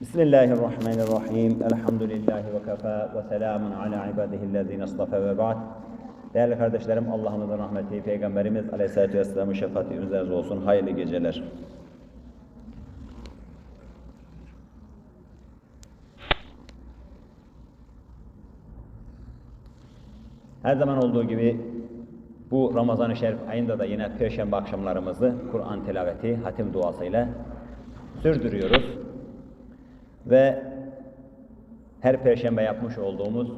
Bismillahirrahmanirrahim. Elhamdülillahi ve kafa ve selamun ala ibadihillezine istafa ve ba'd. Değerli kardeşlerim, Allah'ımızın rahmeti, Peygamberimiz Aleyhisselatü Vesselam'ın şefaati üzerinize olsun. Hayırlı geceler. Her zaman olduğu gibi bu Ramazan-ı Şerif ayında da yine Perşembe akşamlarımızı Kur'an tilaveti, hatim duasıyla sürdürüyoruz. Ve her Perşembe yapmış olduğumuz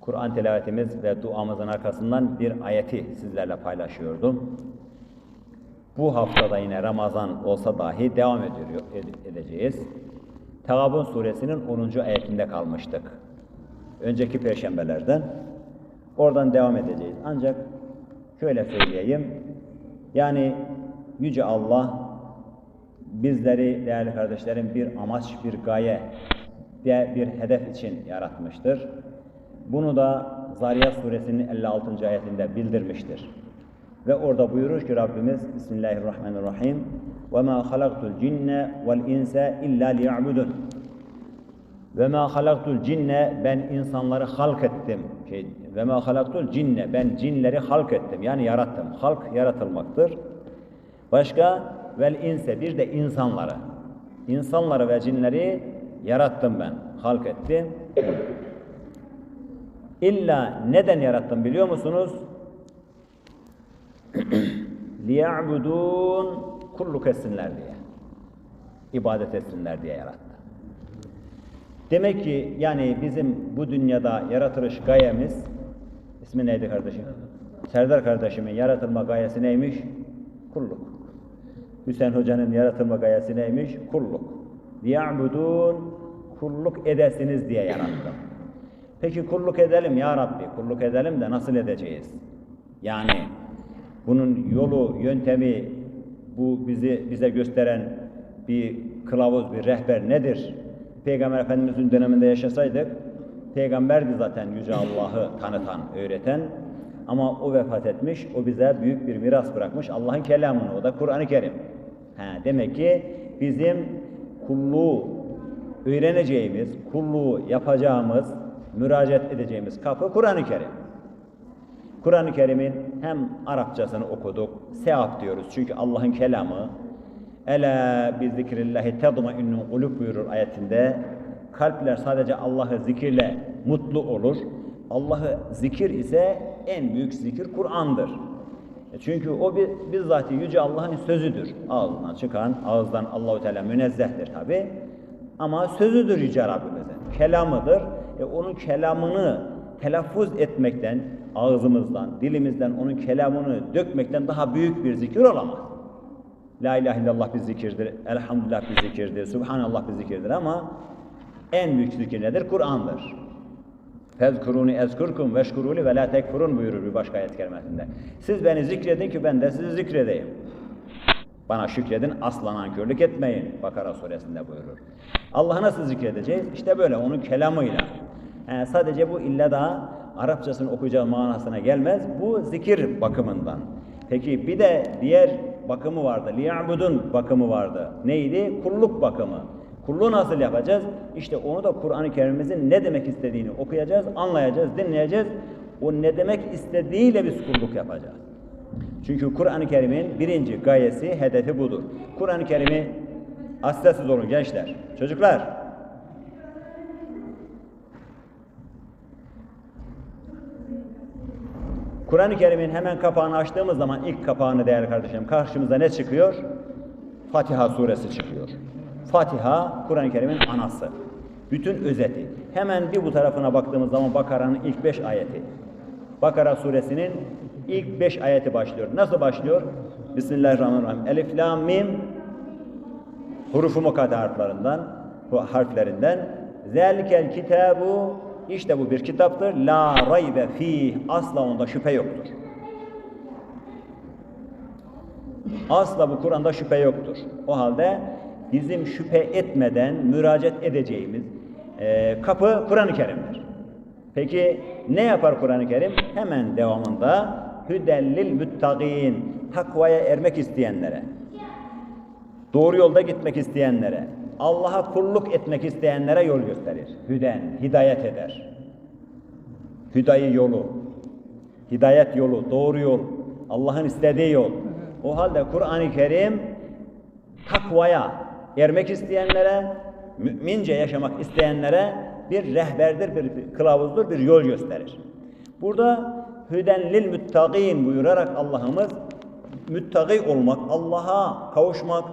Kur'an tilavetimiz ve duamızın arkasından bir ayeti sizlerle paylaşıyordum. Bu haftada yine Ramazan olsa dahi devam ediyor, edeceğiz. Tegabun suresinin 10. ayetinde kalmıştık. Önceki perşembelerden. Oradan devam edeceğiz. Ancak şöyle söyleyeyim. Yani Yüce Allah bizleri değerli kardeşlerim bir amaç, bir gaye, bir hedef için yaratmıştır. Bunu da Zariyat suresinin 56. ayetinde bildirmiştir. Ve orada buyurur ki Rabbimiz Bismillahirrahmanirrahim وَمَا خَلَقْتُ الْجِنَّ وَالْاِنْسَ اِلَّا لِيَعْبُدُونَ ve ma halaktul cinne ben insanları halk ettim. Şey, ve ma halaktul cinne ben cinleri halk ettim. Yani yarattım. Halk yaratılmaktır. Başka vel inse bir de insanları. İnsanları ve cinleri yarattım ben. Halk ettim. İlla neden yarattım biliyor musunuz? liya'budun kulluk etsinler diye. İbadet etsinler diye yarattı. Demek ki yani bizim bu dünyada yaratılış gayemiz ismi neydi kardeşim? Serdar kardeşimin yaratılma gayesi neymiş? Kulluk. Hüseyin hocanın yaratılma gayesi neymiş? Kulluk. Liya'budun kulluk edesiniz diye yarattım. Peki kulluk edelim ya Rabbi. Kulluk edelim de nasıl edeceğiz? Yani bunun yolu, yöntemi, bu bizi bize gösteren bir kılavuz, bir rehber nedir? Peygamber Efendimiz'in döneminde yaşasaydık, peygamberdi zaten Yüce Allah'ı tanıtan, öğreten. Ama o vefat etmiş, o bize büyük bir miras bırakmış. Allah'ın kelamını, o da Kur'an-ı Kerim. Ha, demek ki bizim kulluğu öğreneceğimiz, kulluğu yapacağımız, müracaat edeceğimiz kapı Kur'an-ı Kerim. Kur'an-ı Kerim'in hem Arapçasını okuduk, sevap diyoruz çünkü Allah'ın kelamı, Ela bi zikrillahi tedmainnul kulub buyurur ayetinde. Kalpler sadece Allah'ı zikirle mutlu olur. Allah'ı zikir ise en büyük zikir Kur'an'dır. E çünkü o bir bizzat yüce Allah'ın sözüdür. Ağzından çıkan, ağızdan Allahu Teala münezzehtir tabi. Ama sözüdür yüce Rabbimizin. Kelamıdır. E onun kelamını telaffuz etmekten, ağzımızdan, dilimizden onun kelamını dökmekten daha büyük bir zikir olamaz. La ilahe illallah bir zikirdir, elhamdülillah bir zikirdir, subhanallah bir zikirdir ama en büyük zikir nedir? Kur'an'dır. Fezkuruni ezkurkum veşkuruli ve la tekfurun buyurur bir başka ayet kerimesinde. Siz beni zikredin ki ben de sizi zikredeyim. Bana şükredin, asla nankörlük etmeyin. Bakara suresinde buyurur. Allah'ı nasıl zikredeceğiz? İşte böyle onun kelamıyla. Yani sadece bu illa da Arapçasını okuyacağı manasına gelmez. Bu zikir bakımından. Peki bir de diğer bakımı vardı. Liya'budun bakımı vardı. Neydi? Kulluk bakımı. Kulluğu nasıl yapacağız? İşte onu da Kur'an-ı Kerim'imizin ne demek istediğini okuyacağız, anlayacağız, dinleyeceğiz. O ne demek istediğiyle biz kulluk yapacağız. Çünkü Kur'an-ı Kerim'in birinci gayesi, hedefi budur. Kur'an-ı Kerim'i aslesiz olun gençler. Çocuklar, Kur'an-ı Kerim'in hemen kapağını açtığımız zaman ilk kapağını değerli kardeşlerim karşımıza ne çıkıyor? Fatiha suresi çıkıyor. Fatiha Kur'an-ı Kerim'in anası. Bütün özeti. Hemen bir bu tarafına baktığımız zaman Bakara'nın ilk beş ayeti. Bakara suresinin ilk beş ayeti başlıyor. Nasıl başlıyor? Bismillahirrahmanirrahim. Elif, la, mim hurufu mukadde harflerinden, harflerinden. Zelikel kitabu işte bu bir kitaptır. La raybe fi asla onda şüphe yoktur. Asla bu Kur'an'da şüphe yoktur. O halde bizim şüphe etmeden müracaat edeceğimiz e, kapı Kur'an-ı Kerim'dir. Peki ne yapar Kur'an-ı Kerim? Hemen devamında hüdellil müttaqin takvaya ermek isteyenlere, doğru yolda gitmek isteyenlere, Allah'a kulluk etmek isteyenlere yol gösterir. Hüden, hidayet eder. Hüdayi yolu, hidayet yolu, doğru yol, Allah'ın istediği yol. O halde Kur'an-ı Kerim takvaya ermek isteyenlere, mümince yaşamak isteyenlere bir rehberdir, bir, kılavuzdur, bir yol gösterir. Burada hüden lil müttaqin buyurarak Allah'ımız müttaki olmak, Allah'a kavuşmak,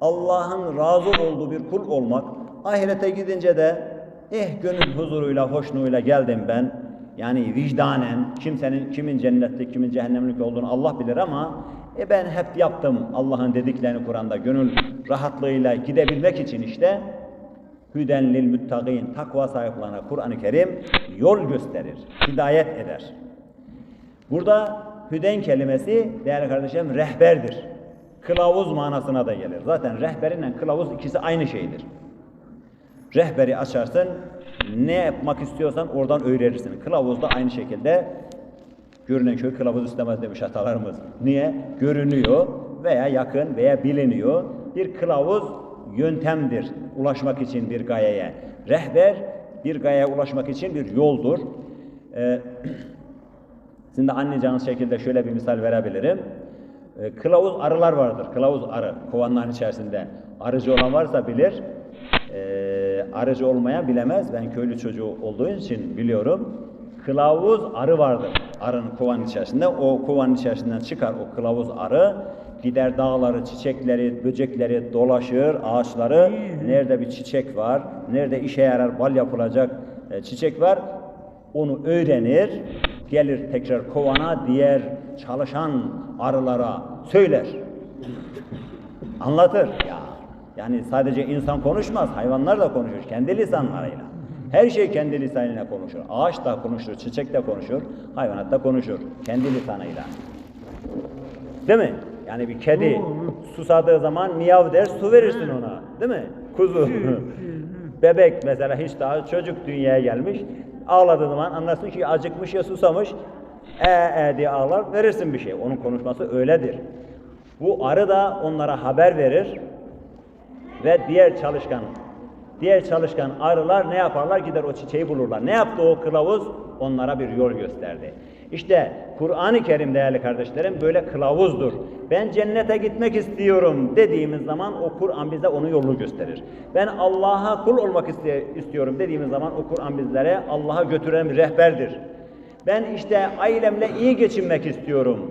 Allah'ın razı olduğu bir kul olmak, ahirete gidince de eh gönül huzuruyla, hoşnuğuyla geldim ben. Yani vicdanen kimsenin kimin cennetlik, kimin cehennemlik olduğunu Allah bilir ama e ben hep yaptım Allah'ın dediklerini Kur'an'da gönül rahatlığıyla gidebilmek için işte hüden lil müttaqin takva sahiplerine Kur'an-ı Kerim yol gösterir, hidayet eder. Burada hüden kelimesi değerli kardeşlerim rehberdir. Kılavuz manasına da gelir. Zaten rehberinle kılavuz ikisi aynı şeydir. Rehberi açarsın, ne yapmak istiyorsan oradan öğrenirsin. Kılavuz da aynı şekilde görünen köy kılavuz istemez demiş atalarımız. Niye? Görünüyor veya yakın veya biliniyor. Bir kılavuz yöntemdir ulaşmak için bir gayeye. Rehber bir gayeye ulaşmak için bir yoldur. Ee, Şimdi anlayacağınız şekilde şöyle bir misal verebilirim. Ee, Kılavuz arılar vardır. Kılavuz arı kovanların içerisinde. Arıcı olan varsa bilir. Ee, arıcı olmayan bilemez. Ben köylü çocuğu olduğu için biliyorum. Kılavuz arı vardır. Arının kovanın içerisinde. O kovanın içerisinden çıkar o kılavuz arı. Gider dağları, çiçekleri, böcekleri dolaşır, ağaçları. Nerede bir çiçek var, nerede işe yarar, bal yapılacak e, çiçek var. Onu öğrenir, gelir tekrar kovana diğer çalışan arılara söyler. Anlatır ya. Yani sadece insan konuşmaz, hayvanlar da konuşur kendi lisanlarıyla. Her şey kendi lisanıyla konuşur. Ağaç da konuşur, çiçek de konuşur, hayvanat da konuşur kendi lisanıyla. Değil mi? Yani bir kedi susadığı zaman miyav der, su verirsin ona. Değil mi? Kuzu. Bebek mesela hiç daha çocuk dünyaya gelmiş. Ağladığı zaman anlarsın ki acıkmış ya susamış. E e diye ağlar verirsin bir şey. Onun konuşması öyledir. Bu arı da onlara haber verir ve diğer çalışkan diğer çalışkan arılar ne yaparlar? Gider o çiçeği bulurlar. Ne yaptı o kılavuz? Onlara bir yol gösterdi. İşte Kur'an-ı Kerim değerli kardeşlerim böyle kılavuzdur. Ben cennete gitmek istiyorum dediğimiz zaman o Kur'an bize onun yolunu gösterir. Ben Allah'a kul olmak istiyorum dediğimiz zaman o Kur'an bizlere Allah'a götüren bir rehberdir. Ben işte ailemle iyi geçinmek istiyorum.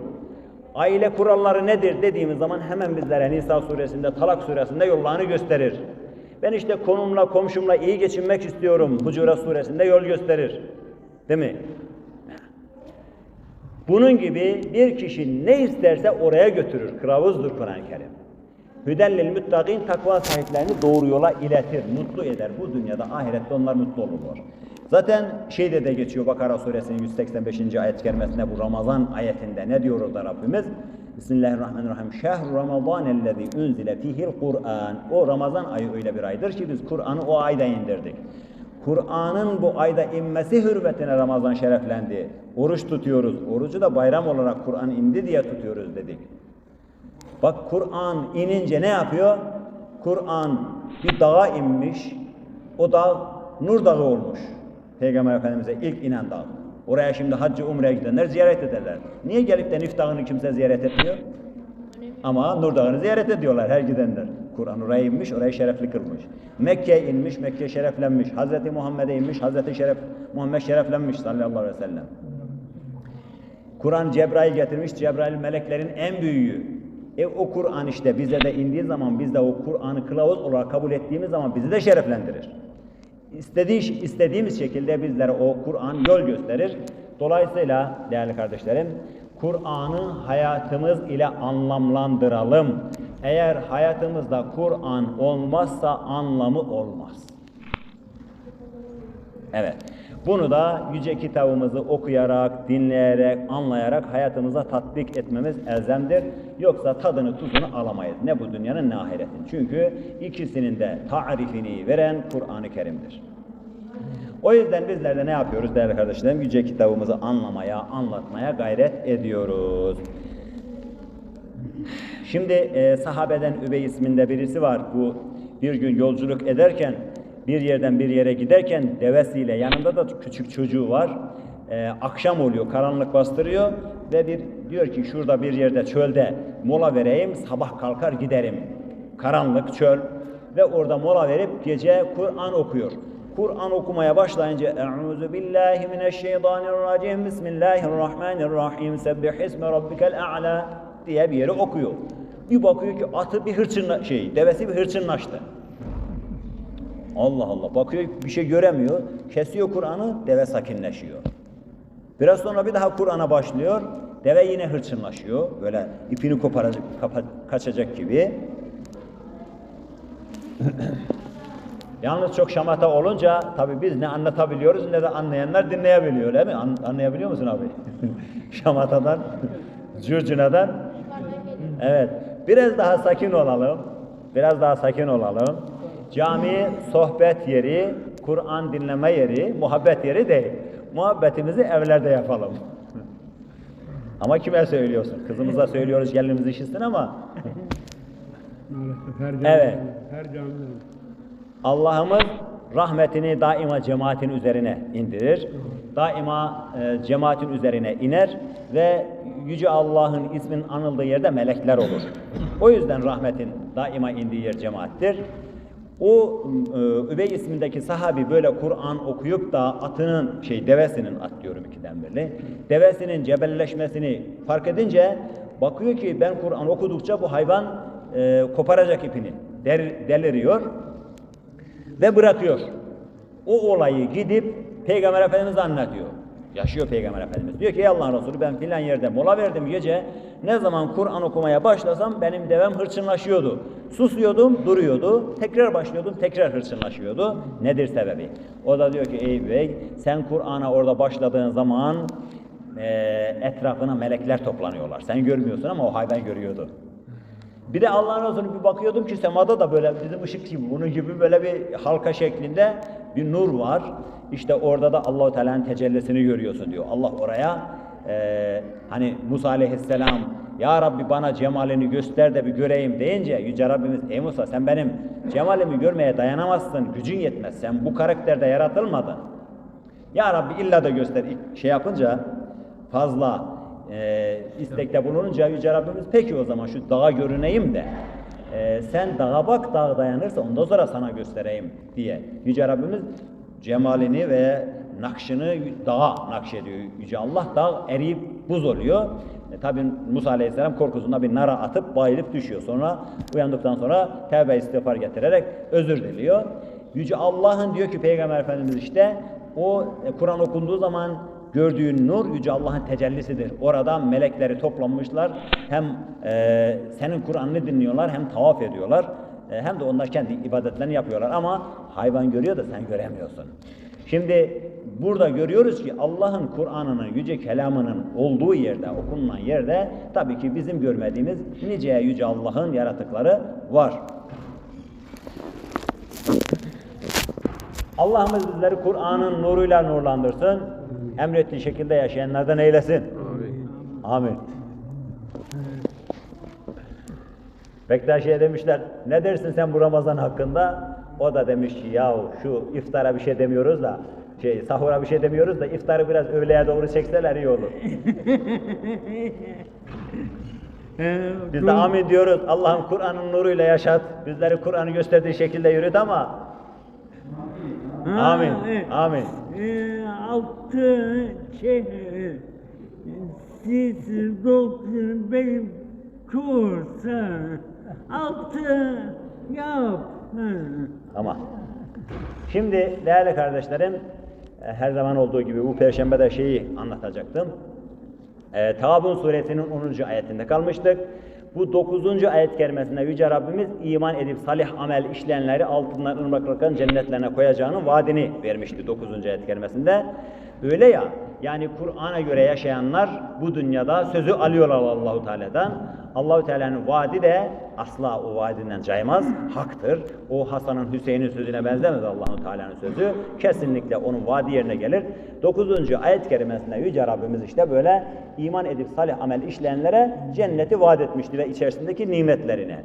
Aile kuralları nedir dediğimiz zaman hemen bizlere Nisa suresinde, Talak suresinde yollarını gösterir. Ben işte konumla, komşumla iyi geçinmek istiyorum. Hucurat suresinde yol gösterir. Değil mi? Bunun gibi bir kişi ne isterse oraya götürür. Kılavuzdur Kur'an-ı Kerim. Hüdellil müttakîn takva sahiplerini doğru yola iletir, mutlu eder. Bu dünyada ahirette onlar mutlu olurlar. Zaten şeyde de geçiyor Bakara suresinin 185. ayet kerimesinde bu Ramazan ayetinde ne diyor orada Rabbimiz? Bismillahirrahmanirrahim. Şehru Ramazan ellezî unzile fihil Kur'an. O Ramazan ayı öyle bir aydır ki biz Kur'an'ı o ayda indirdik. Kur'an'ın bu ayda inmesi hürmetine Ramazan şereflendi. Oruç tutuyoruz. Orucu da bayram olarak Kur'an indi diye tutuyoruz dedik. Bak Kur'an inince ne yapıyor? Kur'an bir dağa inmiş. O dağ Nur Dağı olmuş. Peygamber Efendimiz'e ilk inen dağ. Oraya şimdi hacı umreye gidenler ziyaret ederler. Niye gelip de Nif Dağı'nı kimse ziyaret etmiyor? Ama Nur Dağı'nı ziyaret ediyorlar her gidenler. Kur'an oraya inmiş, orayı şerefli kılmış. Mekke'ye inmiş, Mekke şereflenmiş. Hazreti Muhammed'e inmiş, Hazreti Şeref, Muhammed şereflenmiş sallallahu aleyhi ve sellem. Kur'an Cebrail getirmiş, Cebrail meleklerin en büyüğü. E o Kur'an işte bize de indiği zaman biz de o Kur'an'ı kılavuz olarak kabul ettiğimiz zaman bizi de şereflendirir. İstediği, istediğimiz şekilde bizlere o Kur'an yol gösterir. Dolayısıyla değerli kardeşlerim, Kur'an'ı hayatımız ile anlamlandıralım. Eğer hayatımızda Kur'an olmazsa anlamı olmaz. Evet. Bunu da yüce kitabımızı okuyarak, dinleyerek, anlayarak hayatımıza tatbik etmemiz elzemdir. Yoksa tadını, tuzunu alamayız. Ne bu dünyanın ne ahiretin. Çünkü ikisinin de tarifini veren Kur'an-ı Kerim'dir. O yüzden bizler de ne yapıyoruz değerli kardeşlerim? Yüce kitabımızı anlamaya, anlatmaya gayret ediyoruz. Şimdi e, sahabeden Übey isminde birisi var. Bu bir gün yolculuk ederken bir yerden bir yere giderken devesiyle yanında da küçük çocuğu var. Ee, akşam oluyor, karanlık bastırıyor ve bir diyor ki şurada bir yerde çölde mola vereyim, sabah kalkar giderim. Karanlık çöl ve orada mola verip gece Kur'an okuyor. Kur'an okumaya başlayınca Euzu billahi mineşşeytanirracim Bismillahirrahmanirrahim Sebbih ismi rabbikel a'la diye bir yere okuyor. Bir bakıyor ki atı bir hırçınla şey, devesi bir hırçınlaştı. Allah Allah bakıyor bir şey göremiyor. Kesiyor Kur'an'ı, deve sakinleşiyor. Biraz sonra bir daha Kur'an'a başlıyor. Deve yine hırçınlaşıyor. Böyle ipini koparacak, kapa- kaçacak gibi. Yalnız çok şamata olunca tabii biz ne anlatabiliyoruz ne de anlayanlar dinleyebiliyor değil mi? An- anlayabiliyor musun abi? Şamatadan, curcunadan. Evet. Biraz daha sakin olalım. Biraz daha sakin olalım. Cami sohbet yeri, Kur'an dinleme yeri, muhabbet yeri değil. Muhabbetimizi evlerde yapalım. Ama kime söylüyorsun? Kızımıza söylüyoruz gelinimiz işitsin ama Maalesef her camide. Evet. Her camide. Allah'ımız rahmetini daima cemaatin üzerine indirir. Daima e, cemaatin üzerine iner ve Yüce Allah'ın ismin anıldığı yerde melekler olur. O yüzden rahmetin daima indiği yer cemaattir. O e, Übey ismindeki sahabi böyle Kur'an okuyup da atının şey devesinin at diyorum ikiden beri. Devesinin cebelleşmesini fark edince bakıyor ki ben Kur'an okudukça bu hayvan e, koparacak ipini. Der, deliriyor ve bırakıyor. O olayı gidip Peygamber Efendimiz anlatıyor. Yaşıyor Peygamber Efendimiz. Diyor ki ey Allah'ın Resulü ben filan yerde mola verdim gece. Ne zaman Kur'an okumaya başlasam benim devem hırçınlaşıyordu. Susuyordum, duruyordu. Tekrar başlıyordum, tekrar hırçınlaşıyordu. Nedir sebebi? O da diyor ki ey bey sen Kur'an'a orada başladığın zaman eee, etrafına melekler toplanıyorlar. Sen görmüyorsun ama o hayvan görüyordu. Bir de Allah'ın Resulü bir bakıyordum ki semada da böyle bizim ışık gibi bunun gibi böyle bir halka şeklinde bir nur var. İşte orada da Allahu Teala'nın tecellisini görüyorsun diyor. Allah oraya eee, hani Musa Aleyhisselam ya Rabbi bana cemalini göster de bir göreyim deyince Yüce Rabbimiz ey Musa sen benim cemalimi görmeye dayanamazsın, gücün yetmez. Sen bu karakterde yaratılmadın. Ya Rabbi illa da göster şey yapınca fazla e, istekte bulununca Yüce Rabbimiz peki o zaman şu dağa görüneyim de e, sen dağa bak dağ dayanırsa ondan sonra sana göstereyim diye Yüce Rabbimiz cemalini ve nakşını dağa nakşediyor. Yüce Allah dağ eriyip buz oluyor. E, Tabi Musa Aleyhisselam korkusunda bir nara atıp bayılıp düşüyor. Sonra uyandıktan sonra tevbe istiğfar getirerek özür diliyor. Yüce Allah'ın diyor ki Peygamber Efendimiz işte o e, Kur'an okunduğu zaman gördüğün nur Yüce Allah'ın tecellisidir. Orada melekleri toplanmışlar. Hem e, senin Kur'an'ını dinliyorlar hem tavaf ediyorlar. E, hem de onlar kendi ibadetlerini yapıyorlar. Ama hayvan görüyor da sen göremiyorsun. Şimdi burada görüyoruz ki Allah'ın Kur'an'ının, yüce kelamının olduğu yerde, okunulan yerde tabii ki bizim görmediğimiz nice yüce Allah'ın yaratıkları var. Allah'ımız bizleri Kur'an'ın nuruyla nurlandırsın. Emrettiği şekilde yaşayanlardan eylesin. Amin. Bektaşi'ye demişler, ne dersin sen bu Ramazan hakkında? O da demiş ki, yahu şu iftara bir şey demiyoruz da, şey sahura bir şey demiyoruz da iftarı biraz öğleye doğru çekseler iyi olur. Biz de amin diyoruz. Allah'ım Kur'an'ın nuruyla yaşat. Bizleri Kur'an'ı gösterdiği şekilde yürüt ama Amin, amin. Altı şey, siz doktor benim kursa altı yap. Ama şimdi değerli kardeşlerim e, her zaman olduğu gibi bu perşembe de şeyi anlatacaktım. E, Tağabun suresinin 10. ayetinde kalmıştık. Bu 9. ayet kerimesinde Yüce Rabbimiz iman edip salih amel işleyenleri altından ırmaklarken cennetlerine koyacağının vaadini vermişti 9. ayet kerimesinde. Öyle ya yani Kur'an'a göre yaşayanlar bu dünyada sözü alıyorlar Allahu Teala'dan. Allahu Teala'nın vaadi de asla o vaadinden caymaz, haktır. O Hasan'ın Hüseyin'in sözüne benzemez Allahu Teala'nın sözü. Kesinlikle onun vaadi yerine gelir. 9. ayet kerimesinde Yüce Rabbimiz işte böyle iman edip salih amel işleyenlere cenneti vaat etmişti ve içerisindeki nimetlerine.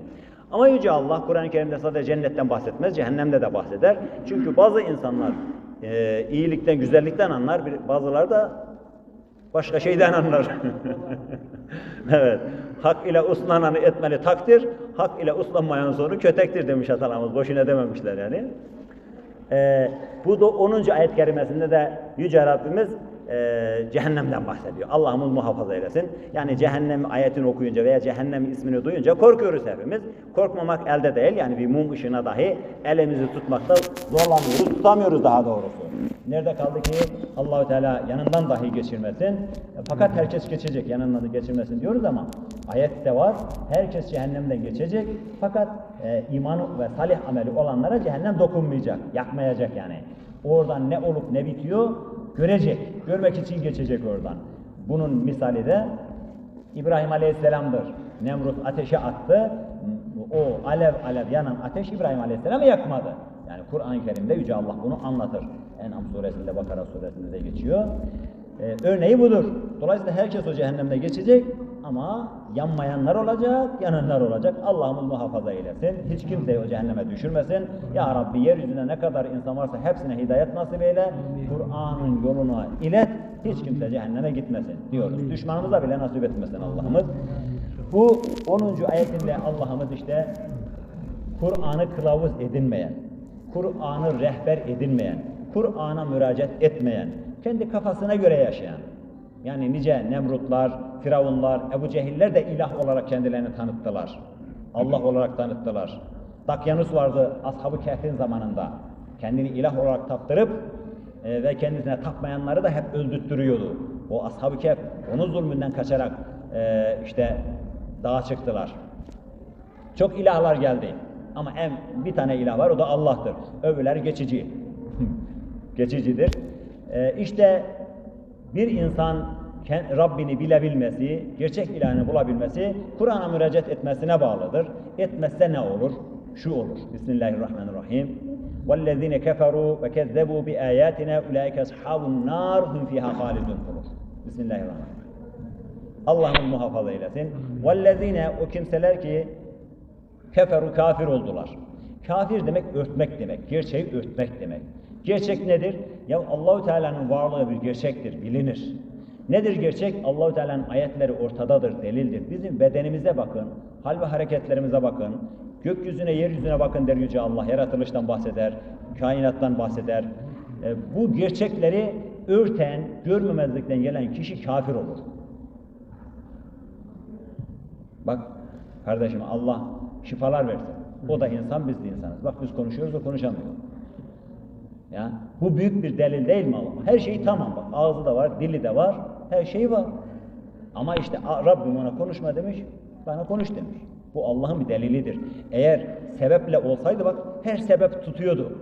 Ama Yüce Allah Kur'an-ı Kerim'de sadece cennetten bahsetmez, cehennemde de bahseder. Çünkü bazı insanlar e, iyilikten, güzellikten anlar, bazıları da başka şeyden anlar. evet. Hak ile uslananı etmeli takdir, hak ile uslanmayanın sonu kötektir demiş atalarımız. Boşuna dememişler yani. Ee, bu da 10. ayet kerimesinde de Yüce Rabbimiz e, cehennemden bahsediyor. Allah'ımız muhafaza eylesin. Yani cehennem ayetini okuyunca veya cehennem ismini duyunca korkuyoruz hepimiz. Korkmamak elde değil. Yani bir mum ışığına dahi elimizi tutmakta zorlanıyoruz. Tutamıyoruz daha doğrusu. Nerede kaldı ki Allahü Teala yanından dahi geçirmesin. Fakat herkes geçecek. Yanından da geçirmesin diyoruz ama ayette var. Herkes cehennemden geçecek. Fakat e, imanı ve salih ameli olanlara cehennem dokunmayacak. Yakmayacak yani. Oradan ne olup ne bitiyor görecek. Görmek için geçecek oradan. Bunun misali de İbrahim Aleyhisselam'dır. Nemrut ateşe attı. O alev alev yanan ateş İbrahim Aleyhisselam'ı yakmadı. Yani Kur'an-ı Kerim'de Yüce Allah bunu anlatır. En'am suresinde, Bakara suresinde de geçiyor. Ee, örneği budur. Dolayısıyla herkes o cehennemde geçecek ama yanmayanlar olacak, yananlar olacak. Allah'ımız muhafaza eylesin. Hiç kimseyi o cehenneme düşürmesin. Ya Rabbi yeryüzünde ne kadar insan varsa hepsine hidayet nasip eyle. Kur'an'ın yoluna ilet. Hiç kimse cehenneme gitmesin diyoruz. Düşmanımıza bile nasip etmesin Allah'ımız. Bu 10. ayetinde Allah'ımız işte Kur'an'ı kılavuz edinmeyen, Kur'an'ı rehber edinmeyen, Kur'an'a müracaat etmeyen, kendi kafasına göre yaşayan, yani nice Nemrutlar, Firavunlar, Ebu Cehiller de ilah olarak kendilerini tanıttılar. Allah olarak tanıttılar. Dakyanus vardı Ashab-ı Kehf'in zamanında. Kendini ilah olarak taptırıp e, ve kendisine tapmayanları da hep öldürttürüyordu. O Ashab-ı Kehf onun zulmünden kaçarak e, işte dağa çıktılar. Çok ilahlar geldi. Ama en bir tane ilah var o da Allah'tır. Öbürleri geçici. Geçicidir. Ee, işte bir insan ken- Rabbini bilebilmesi, gerçek ilahını bulabilmesi Kur'an'a müracaat etmesine bağlıdır. Etmezse ne olur? Şu olur. Bismillahirrahmanirrahim. وَالَّذِينَ كَفَرُوا وَكَذَّبُوا بِآيَاتِنَا اُولَٰئِكَ أَصْحَابُ النَّارِ هُمْ فِيهَا خَالِدُونَ olur. Bismillahirrahmanirrahim. Allah'ımız muhafaza eylesin. وَالَّذِينَ o kimseler ki keferu kafir oldular. Kafir demek örtmek demek. Gerçeği örtmek demek. Gerçek nedir? Ya Allahu Teala'nın varlığı bir gerçektir, bilinir. Nedir gerçek? Allahu Teala'nın ayetleri ortadadır, delildir. Bizim bedenimize bakın, hal ve hareketlerimize bakın. Gökyüzüne, yeryüzüne bakın der Yüce Allah. Yaratılıştan bahseder, kainattan bahseder. E, bu gerçekleri örten, görmemezlikten gelen kişi kafir olur. Bak kardeşim Allah şifalar versin. O da insan biz de insanız. Bak biz konuşuyoruz o konuşamıyor. Ya bu büyük bir delil değil mi Allah? Her şey tamam bak. Ağzı da var, dili de var, her şey var. Ama işte Rabbim ona konuşma demiş, bana konuş demiş. Bu Allah'ın bir delilidir. Eğer sebeple olsaydı bak her sebep tutuyordu.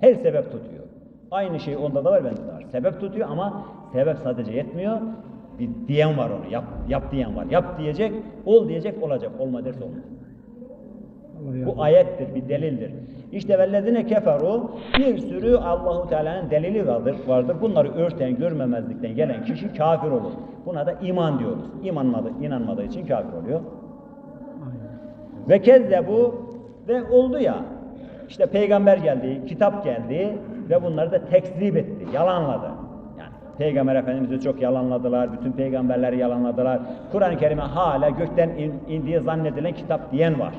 Her sebep tutuyor. Aynı şey onda da var bende de var. Sebep tutuyor ama sebep sadece yetmiyor. Bir diyen var onu. Yap, yap diyen var. Yap diyecek, ol diyecek, olacak. Olma derse olmaz. Bu ayettir, bir delildir. İşte vellezine keferu bir sürü Allahu Teala'nın delili vardır. vardır. Bunları örten, görmemezlikten gelen kişi kafir olur. Buna da iman diyoruz. İnanmadı, inanmadığı için kafir oluyor. Ve kezzebu ve oldu ya. İşte peygamber geldi, kitap geldi ve bunları da tekzip etti, yalanladı. Yani peygamber efendimizi çok yalanladılar, bütün peygamberleri yalanladılar. Kur'an-ı Kerim'e hala gökten in- indiği zannedilen kitap diyen var.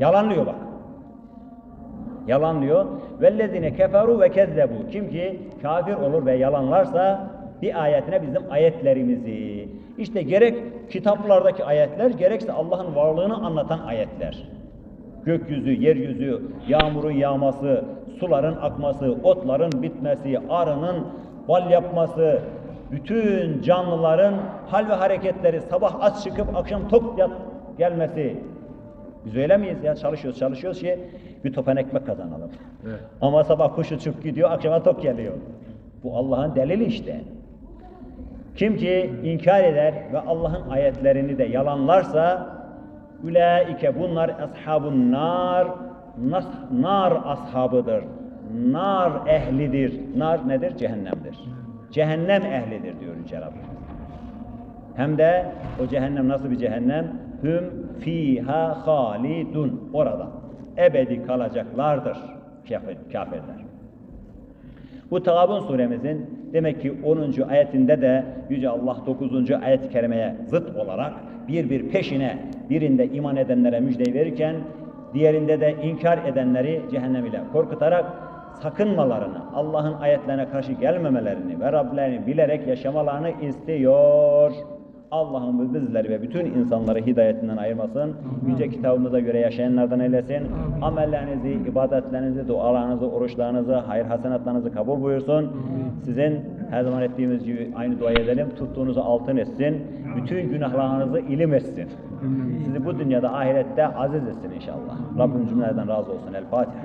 Yalanlıyor bak. Yalanlıyor. Vellezine keferu ve kezzebu. Kim ki kafir olur ve yalanlarsa bir ayetine bizim ayetlerimizi. İşte gerek kitaplardaki ayetler gerekse Allah'ın varlığını anlatan ayetler. Gökyüzü, yeryüzü, yağmurun yağması, suların akması, otların bitmesi, arının bal yapması, bütün canlıların hal ve hareketleri sabah aç çıkıp akşam tok yat gelmesi, biz öyle miyiz ya? Çalışıyoruz, çalışıyoruz ki bir topan ekmek kazanalım. Ama sabah kuş uçup gidiyor, akşama tok geliyor. Bu Allah'ın delili işte. Kim ki inkar eder ve Allah'ın ayetlerini de yalanlarsa ülaike bunlar ashabun nar nas, nar ashabıdır. Nar ehlidir. Nar nedir? Cehennemdir. Cehennem ehlidir diyor Yüce Rabbimiz. Hem de o cehennem nasıl bir cehennem? Hüm fiha halidun. Orada ebedi kalacaklardır kafir, kafirler. Bu Tağabun suremizin demek ki 10. ayetinde de Yüce Allah 9. ayet-i kerimeye zıt olarak bir bir peşine birinde iman edenlere müjde verirken diğerinde de inkar edenleri cehennem ile korkutarak sakınmalarını, Allah'ın ayetlerine karşı gelmemelerini ve Rablerini bilerek yaşamalarını istiyor. Allah'ım bizleri ve bütün insanları hidayetinden ayırmasın. Yüce kitabımıza göre yaşayanlardan eylesin. Amellerinizi, ibadetlerinizi, dualarınızı, oruçlarınızı, hayır hasenatlarınızı kabul buyursun. Sizin her zaman ettiğimiz gibi aynı duayı edelim. Tuttuğunuzu altın etsin. Bütün günahlarınızı ilim etsin. Sizi bu dünyada ahirette aziz etsin inşallah. Rabbim cümlelerden razı olsun. El Fatiha.